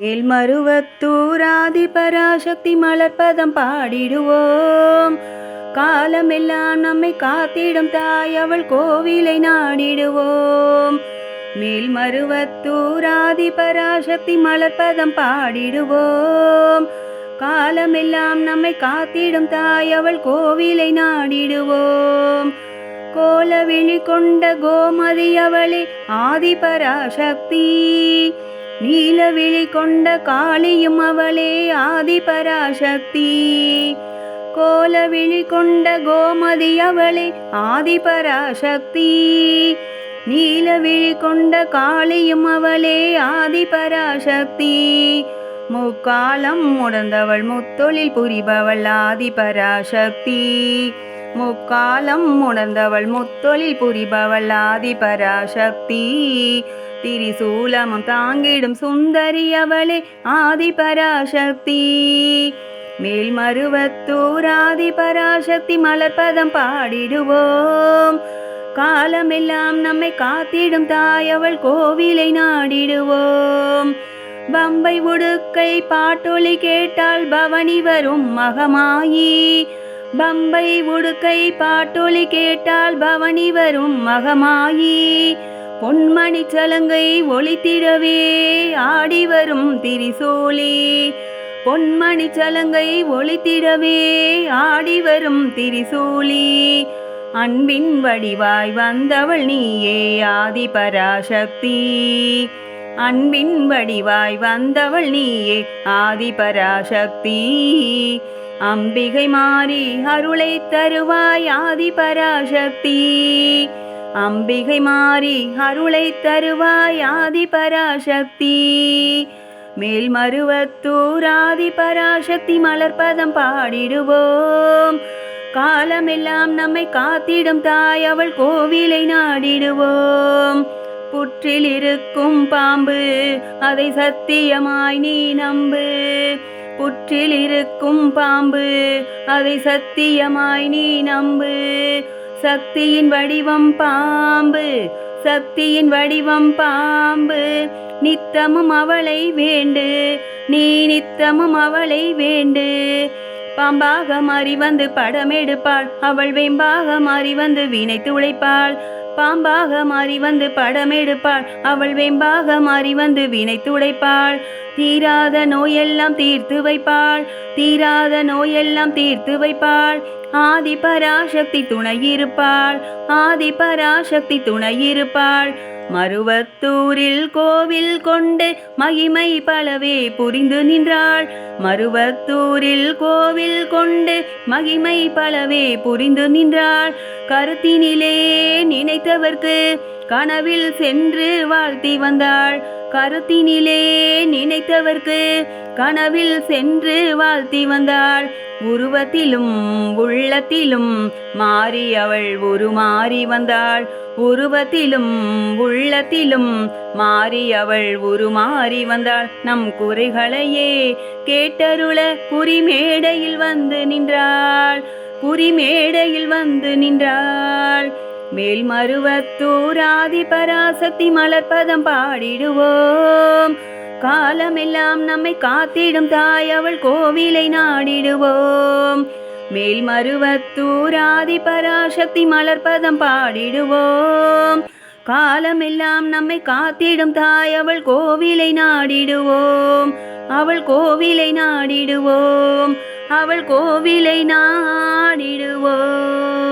மேல்மருவத்தூராதி பராசக்தி மலர்பதம் பாடிடுவோம். காலமெல்லாம் நம்மை காத்திடும் தாய் அவள் கோவிலை நாடிடுவோம். மேல்மருவத்தூராதி பராசக்தி மலர்பதம் பாடிடுவோம். காலமெல்லாம் நம்மை காத்திடும் தாய் அவள் கோவிலை நாடிடுவோம். கோல விழி கொண்ட கோமதி அவளே ஆதி பராசக்தி. நீலவிழி கொண்ட காளியும் அவளே ஆதி பராசக்தி கோலவிழி கொண்ட கோமதி அவளே ஆதி பராசக்தி நீலவிழி கொண்ட காளியும் அவளே ஆதி பராசக்தி முக்காலம் முடந்தவள் முத்தொழில் புரிபவள் ஆதி பராசக்தி முக்காலம் உணர்ந்தவள் முத்தொழில் புரிபவள் ஆதி பராசக்தி திரிசூலமும் தாங்கிடும் சுந்தரி அவளே ஆதி பராசக்தி மேல்மருவத்தூர் ஆதி பராசக்தி மலர்பதம் பாடிடுவோம். காலமெல்லாம் நம்மை காத்திடும் தாயவள் கோவிலை நாடிடுவோம். பம்பை உடுக்கை பாட்டொலி கேட்டால் பவனி வரும் மகமாயி. பம்பை உடுக்கை பாட்டொலி கேட்டால் பவனி வரும் மகமாயி. பொன்மணி சலங்கை ஒளித்திடவே ஆடி வரும் திரிசூலி. பொன்மணி சலங்கை ஒளித்திடவே ஆடி வரும் திரிசூலி. அன்பின் வடிவாய் வந்தவள் நீயே ஆதி பராசக்தி அன்பின் வடிவாய் வந்தவள் நீயே ஆதி பராசக்தி அம்பிகை மாறி அருளை தருவாய் ஆதி பராசக்தி அம்பிகை மாறி அருளை தருவாய் ஆதி பராசக்தி மேல்மருவத்தூர் ஆதி பராசக்தி மலர்பதம் பாடிடுவோம். காலமெல்லாம் நம்மை காத்திடும் தாய் அவள் கோவிலை நாடிடுவோம். புற்றில் இருக்கும் பாம்பு அதை சத்தியமாய் நீ நம்பு. புற்றில் இருக்கும் பாம்பு அதை சத்தியமாய் நீ நம்பு. சக்தியின் வடிவம் பாம்பு சக்தியின் வடிவம் பாம்பு. நித்தமும் அவளை வேண்டு நீ நித்தமும் அவளை வேண்டு. பாம்பாக மாறி வந்து படமெடுப்பாள் அவள் வேம்பாக மாறி வந்து வினை துளைப்பாள். பாம்பாக மாறி வந்து படமெடுப்பாள் அவள் வெம்பாக மாறி வந்து வினை துடைப்பாள் தீராத நோயெல்லாம் தீர்த்து வைப்பாள் தீராத நோயெல்லாம் தீர்த்து வைப்பாள். ஆதி பராசக்தி துணையிருப்பாள் ஆதி பராசக்தி துணையிருப்பாள். மருவத்தூரில் கோவில் கொண்டு மகிமை பலவே புரிந்து நின்றாள். மருவத்தூரில் கோவில் கொண்டு மகிமை பலவே புரிந்து நின்றாள். கருத்தினிலே நினைத்தவர்க்கு கனவில் சென்று வாழ்த்தி வந்தாள். கருத்தினிலே நினைத்தவர்க்கு கனவில் சென்று வாழ்த்தி வந்தாள். உருவத்திலும் உள்ளத்திலும் மாறி அவள் உருமாறி வந்தாள். உருவத்திலும் உள்ளத்திலும் மாறி அவள் உருமாறி வந்தாள். நம் குறைகளையே கேட்டருள குறிமேடையில் வந்து நின்றாள். குறிமேடையில் வந்து நின்றாள். மேல்மருவத்தூர் ஆதி பராசக்தி மலர்பதம் பாடிடுவோம். காலமெல்லாம் நம்மை காத்திடும் தாய் அவள் கோவிலை நாடிடுவோம். மேல் மருவத்தூராதி பராசக்தி மலர்பதம் பாடிடுவோம். காலமெல்லாம் நம்மை காத்திடும் தாய் அவள் கோவிலை நாடிடுவோம். அவள் கோவிலை நாடிடுவோம். அவள் கோவிலை நாடிடுவோம்.